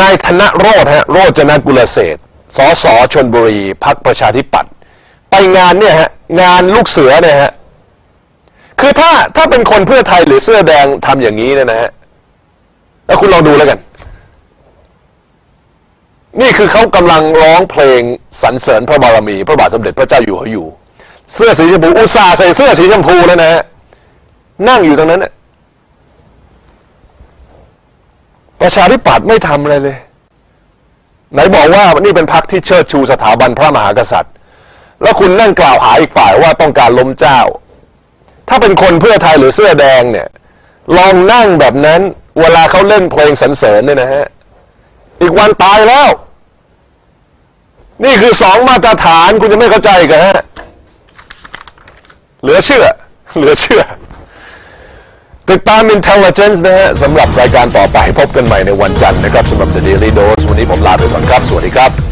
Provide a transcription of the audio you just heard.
นายธนโรธฮะโรจนกุลเศรษฐ์สสชนบุรีพักประชาธิปัตย์ไปงานเนี่ยฮะงานลูกเสือเนี่ยฮะคือถ้าถ้าเป็นคนเพื่อไทยหรือเสื้อแดงทำอย่างนี้เนี่ยนะฮะแล้วคุณลองดูแล้วกัน นี่คือเขากำลังร้องเพลงสรรเสริญพระบารมี พระบาทสมเด็จพระเจ้าอยู่หัวอยู่ เสื้อสีชมพูอุตส่าห์ใส่เสื้อสีชมพูแล้วนะฮะนั่งอยู่ตรงนั้นน่ะ ประชาธิปัตย์ไม่ทำอะไรเลย ไหนบอกว่านี่เป็นพรรคที่เชิดชูสถาบันพระมหากษัตริย์ แล้วคุณนั่งกล่าวหาอีกฝ่ายว่าต้องการล้มเจ้า ถ้าเป็นคนเพื่อไทยหรือเสื้อแดงเนี่ย ลองนั่งแบบนั้น เวลาเขาเล่นเพลงสรรเสริญเนี่ยนะฮะ อีกวันตายแล้ว นี่คือสองมาตรฐานคุณจะไม่เข้าใจกันฮะ เหลือเชื่อ เหลือเชื่อ ติดตาม Intelligence นะฮะสำหรับรายการต่อไปพบกันใหม่ในวันจันทร์นะครับสำหรับ The Daily Dose วันนี้ผมลาไปก่อนครับ สวัสดีครับ